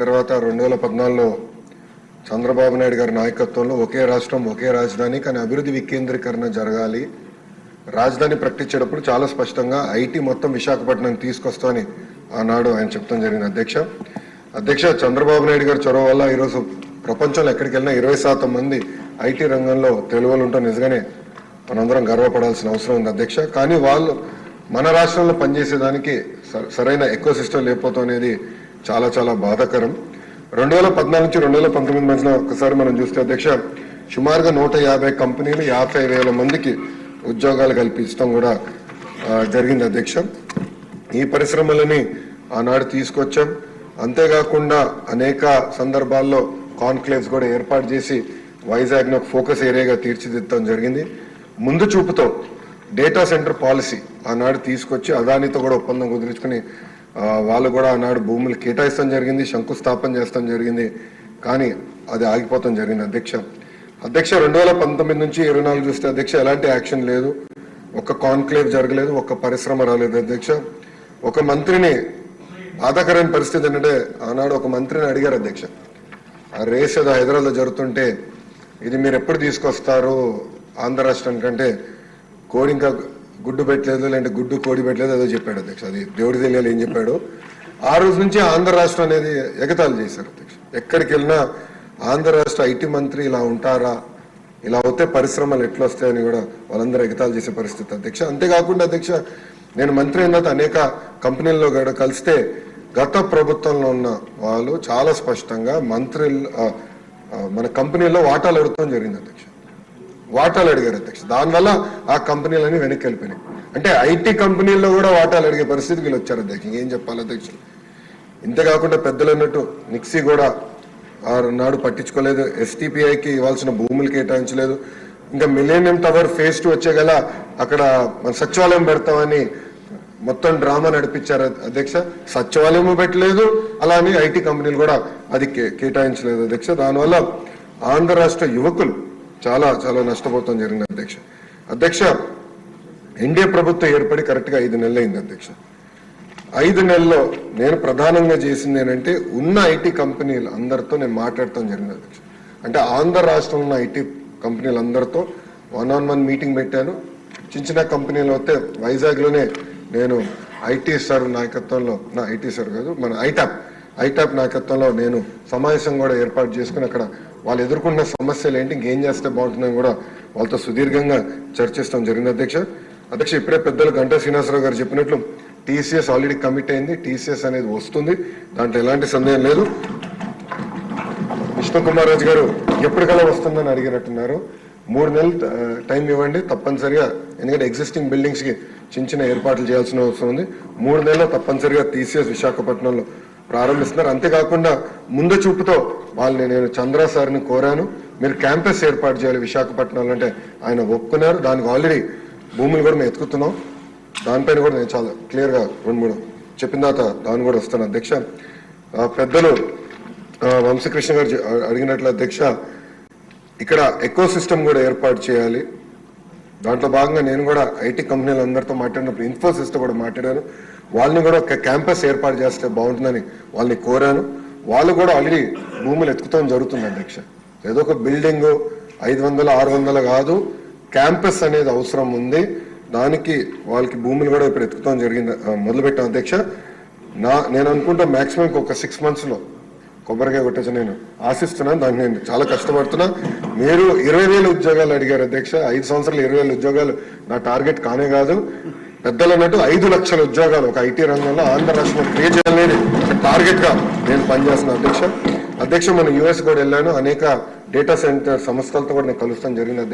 తర్వాత రెండు వేల పద్నాలుగులో చంద్రబాబు నాయుడు గారి నాయకత్వంలో ఒకే రాష్ట్రం ఒకే రాజధాని కానీ అభివృద్ధి వికేంద్రీకరణ జరగాలి. రాజధాని ప్రకటించేటప్పుడు చాలా స్పష్టంగా ఐటీ మొత్తం విశాఖపట్నం తీసుకొస్తామని ఆనాడు ఆయన చెప్తాం జరిగింది. అధ్యక్ష అధ్యక్ష చంద్రబాబు నాయుడు గారి చొరవ వల్ల ఈరోజు ప్రపంచంలో ఎక్కడికి వెళ్ళినా ఇరవై శాతం మంది ఐటీ రంగంలో తెలుగులు ఉంటాం నిజంగానే మనందరం గర్వపడాల్సిన అవసరం ఉంది అధ్యక్ష. కానీ వాళ్ళు మన రాష్ట్రంలో పనిచేసేదానికి స- సరైన ఎక్కువ సిస్టమ్ లేకపోతాం అనేది చాలా చాలా బాధాకరం. రెండు వేల పద్నాలుగు నుంచి రెండు వేల పంతొమ్మిది మధ్యన ఒకసారి మనం చూస్తే అధ్యక్ష సుమారుగా నూట యాభై కంపెనీలు యాభై వేల మందికి ఉద్యోగాలు కల్పించడం కూడా జరిగింది అధ్యక్ష. ఈ పరిశ్రమలని ఆనాడు తీసుకొచ్చాం. అంతేకాకుండా అనేక సందర్భాల్లో కాన్క్లేవ్స్ కూడా ఏర్పాటు చేసి వైజాగ్ను ఒక ఫోకస్ ఏరియాగా తీర్చిదిద్దడం జరిగింది. ముందు చూపుతో డేటా సెంటర్ పాలసీ ఆనాడు తీసుకొచ్చి అదానితో కూడా ఒప్పందం కుదుర్చుకుని వాళ్ళు కూడా ఆనాడు భూములు కేటాయిస్తాం జరిగింది శంకుస్థాపన చేస్తాం జరిగింది. కానీ అది ఆగిపోతాం జరిగింది అధ్యక్ష. అధ్యక్ష రెండు వేల పంతొమ్మిది నుంచి ఇరవై నాలుగు చూస్తే అధ్యక్ష ఎలాంటి యాక్షన్ లేదు. ఒక్క కాన్క్లేవ్ జరగలేదు ఒక్క పరిశ్రమ రాలేదు అధ్యక్ష. ఒక మంత్రిని బాధాకరమైన పరిస్థితి ఏంటంటే ఆనాడు ఒక మంత్రిని అడిగారు అధ్యక్ష. ఆ రేస్ ఏదో హైదరాబాద్లో జరుగుతుంటే ఇది మీరు ఎప్పుడు తీసుకొస్తారు ఆంధ్ర రాష్ట్రానికంటే కోడి ఇంకా గుడ్డు పెట్టలేదు లేదంటే గుడ్డు కోడి పెట్టలేదు ఏదో చెప్పాడు అధ్యక్ష. అది దేవుడి తెలియాలి ఏం చెప్పాడు. ఆ రోజు నుంచి ఆంధ్ర రాష్ట్రం అనేది ఎగతాళి చేశారు అధ్యక్ష. ఎక్కడికి వెళ్ళినా ఆంధ్ర రాష్ట్ర ఐటీ మంత్రి ఇలా ఉంటారా ఇలా అవుతే పరిశ్రమలు ఎట్లా వస్తాయని కూడా వాళ్ళందరూ ఎగతాళి చేసే పరిస్థితి అధ్యక్ష. అంతేకాకుండా అధ్యక్ష నేను మంత్రి అయిన అనేక కంపెనీల్లో కూడా కలిస్తే గత ప్రభుత్వంలో ఉన్న వాళ్ళు చాలా స్పష్టంగా మంత్రి మన కంపెనీల్లో వాటాలు అడగడం జరిగింది అధ్యక్ష. వాటాలు అడిగారు అధ్యక్ష. దానివల్ల ఆ కంపెనీలన్నీ వెనక్కి వెళ్ళిపోయినాయి. అంటే ఐటీ కంపెనీల్లో కూడా వాటాలు అడిగే పరిస్థితికి వీళ్ళు వచ్చారు అధ్యక్ష. ఏం చెప్పాలి అధ్యక్ష? ఇంతేకాకుండా పెద్దలు అన్నట్టు నిక్సీ కూడా ఆ నాడు పట్టించుకోలేదు. ఎస్టీపీఐకి ఇవ్వాల్సిన భూములు కేటాయించలేదు. ఇంకా మిలేనియం టవర్ ఫేజ్ టూ వచ్చే గల అక్కడ మన సచివాలయం పెడతామని మొత్తం డ్రామా నడిపించారు అధ్యక్ష. సచివాలయం పెట్టలేదు. అలానే ఐటీ కంపెనీలు కూడా అది కేటాయించలేదు అధ్యక్ష. దానివల్ల ఆంధ్ర రాష్ట్ర యువకులు చాలా చాలా నష్టపోతాం జరిగింది అధ్యక్ష. అధ్యక్ష ఎన్డీఏ ప్రభుత్వం ఏర్పడి కరెక్ట్గా ఐదు నెలలు అయింది అధ్యక్ష. ఐదు నెలల్లో నేను ప్రధానంగా చేసింది ఏంటంటే ఉన్న ఐటీ కంపెనీలు అందరితో నేను మాట్లాడటం జరిగింది అధ్యక్ష. అంటే ఆంధ్ర రాష్ట్రంలో ఉన్న ఐటీ కంపెనీలు అందరితో వన్ ఆన్ వన్ మీటింగ్ పెట్టాను. చిన్న చిన్న కంపెనీలు వస్తే వైజాగ్లోనే నేను ఐటీ సార్ నాయకత్వంలో నా ఐటీ సార్ కాదు మన ఐటాప్ ఐటాప్ నాయకత్వంలో నేను సమావేశం కూడా ఏర్పాటు చేసుకుని అక్కడ వాళ్ళు ఎదుర్కొన్న సమస్యలు ఏంటి ఇంకేం చేస్తే బాగుంటుందని కూడా వాళ్ళతో సుదీర్ఘంగా చర్చిస్తాం జరిగింది. అధ్యక్ష అధ్యక్ష ఇప్పుడే పెద్దలు గంటా శ్రీనివాసరావు గారు చెప్పినట్లు టీసీఎస్ ఆల్రెడీ కమిట్ అయింది టీసీఎస్ అనేది వస్తుంది దాంట్లో ఎలాంటి సందేహం లేదు. విష్ణు కుమార్ రాజు గారు ఎప్పటికల్లా వస్తుందని అడిగినట్టున్నారు. మూడు నెలలు టైం ఇవ్వండి తప్పనిసరిగా ఎందుకంటే ఎగ్జిస్టింగ్ బిల్డింగ్స్కి చిన్న చిన్న ఏర్పాట్లు చేయాల్సిన అవసరం ఉంది. మూడు నెలల్లో తప్పనిసరిగా టీసీఎస్ విశాఖపట్నంలో ప్రారంభిస్తున్నారు. అంతేకాకుండా ముందు చూపుతో వాళ్ళని నేను చంద్ర సార్ని కోరాను. మీరు క్యాంపస్ ఏర్పాటు చేయాలి విశాఖపట్నంలో అంటే ఆయన ఒప్పుకున్నారు. దానికి ఆల్రెడీ భూములు కూడా మేము ఎత్తుకుతున్నాం. దానిపైన కూడా నేను చాలా క్లియర్గా రెండు మూడు చెప్పిన తర్వాత దాన్ని కూడా వస్తాను. అధ్యక్ష పెద్దలు వంశకృష్ణ గారు అడిగినట్లు అధ్యక్ష ఇక్కడ ఎకో సిస్టమ్ కూడా ఏర్పాటు చేయాలి. దాంట్లో భాగంగా నేను కూడా ఐటీ కంపెనీలు అందరితో మాట్లాడినప్పుడు ఇన్ఫోసిస్తో కూడా మాట్లాడాను. వాళ్ళని కూడా ఒక క్యాంపస్ ఏర్పాటు చేస్తే బాగుంటుందని వాళ్ళని కోరాను. వాళ్ళు కూడా ఆల్రెడీ భూములు ఎత్తుకుతాం జరుగుతుంది అధ్యక్ష. ఏదో ఒక బిల్డింగ్ ఐదు వందలు ఆరు వందలు కాదు క్యాంపస్ అనేది అవసరం ఉంది. దానికి వాళ్ళకి భూములు కూడా ఇప్పుడు ఎత్తుకుతాం జరిగింది మొదలుపెట్టాం అధ్యక్ష. నా నేను అనుకుంటా మాక్సిమం ఒక సిక్స్ మంత్స్లో కొబ్బరికాయ కొట్టచ్చు నేను ఆశిస్తున్నాను దానికి నేను చాలా కష్టపడుతున్నా. మీరు ఇరవై వేల ఉద్యోగాలు అడిగారు అధ్యక్ష. ఐదు సంవత్సరాలు ఇరవై వేల ఉద్యోగాలు నా టార్గెట్ కానే కాదు. పెద్దలు అన్నట్టు ఐదు లక్షల ఉద్యోగాలు ఒక ఐటీ రంగంలో ఆంధ్ర రాష్ట్రంలో క్రియేట్ చేయాలనేది టార్గెట్గా నేను పనిచేస్తున్నాను అధ్యక్ష. అధ్యక్ష మనం యుఎస్ కూడా వెళ్ళాను. అనేక డేటా సెంటర్ సంస్థలతో కూడా నేను కలుస్తాను. జరిగింది అధ్యక్ష